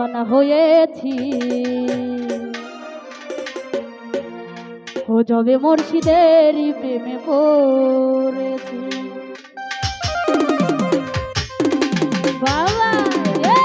দিওয়ানা হয়েছি। ও যবে মুর্শিদেরই প্রেমে পড়েছি। বাবা এ!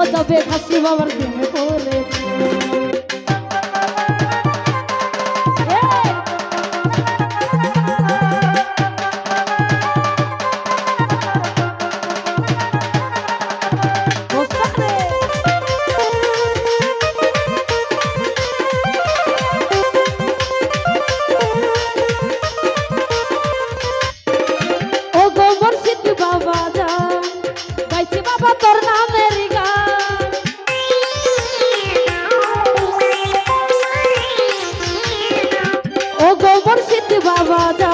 ও যাবে খাসি বাবার প্রেমে পড়েছি ও গোবর মুর্শিদ বাবা যা।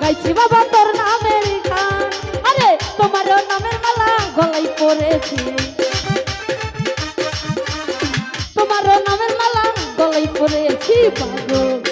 গাইছি বাবা, তোর নামের গান। আরে তোমার নামের মালা গলাই পড়েছি। তোমার নামের মালা গলাই পড়েছি, পাগল।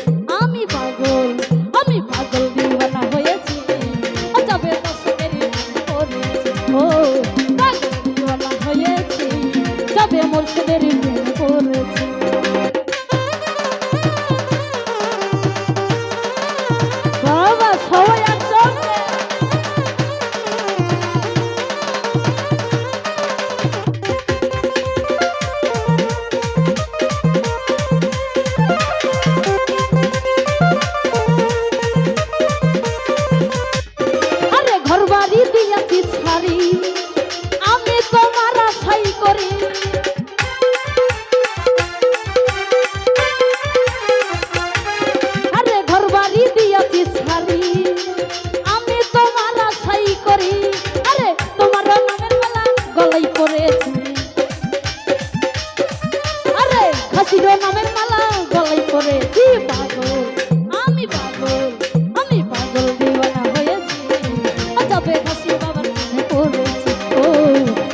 খাসির নামের মালা গলাই পড়েছি পাগল। আমি পাগল আমি পাগল দিওয়ানা হয়েছি। তবে খাসি বাবার মনে পড়েছি। ও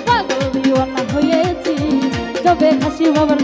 পাগল দিওয়ানা হয়েছি। তবে খাসি বাবার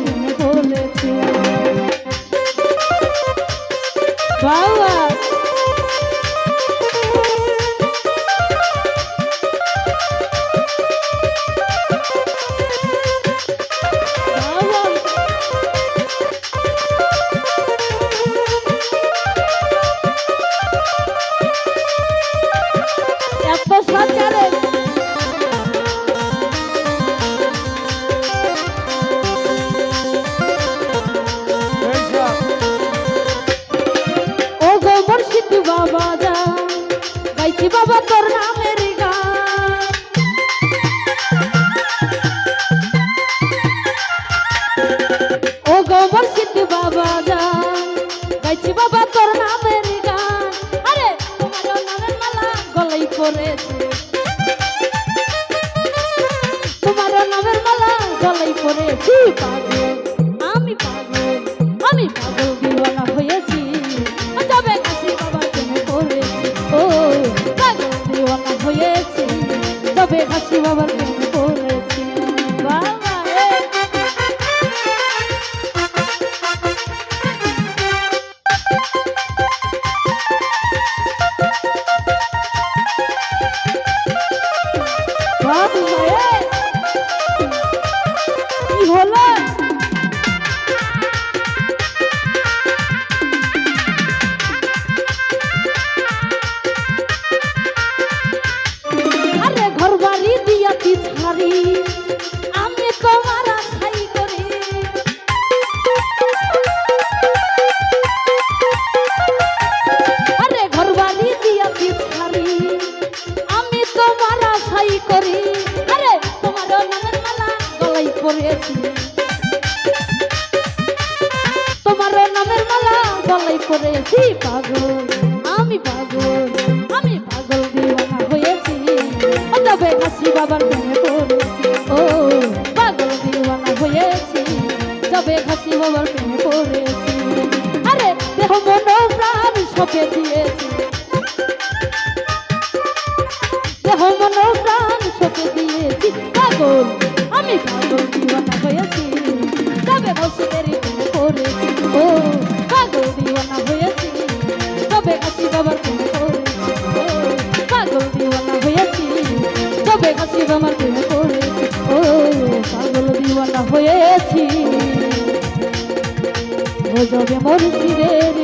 গলাই পড়েছি পাগল? আমি পাগল আমি পাগল দিওয়ানা হয়েছি। যাবে কাশি বাবা প্রেমে পড়েছি ও, পাগল দিওয়ানা হয়েছি। তবে কাশি বাবার পড়েছি পাগল, আমি পাগল আমি পাগল দিওয়ানা হয়েছি। ও তবে কাশি বাবার প্রেমে পড়েছি। ও, পাগল দিওয়ানা হয়েছি। তবে কাশি বাবার প্রেমে পড়েছি। আরে, দেহ মন প্রাণ সপে দিয়েছি। দেহ মন প্রাণ সপে দিয়েছি। পাগল, আমি পাগল দিওয়ানা হয়েছি। তবে বসেদেরই দিওয়ানা হয়েছি। ভোজবে মরিচিদের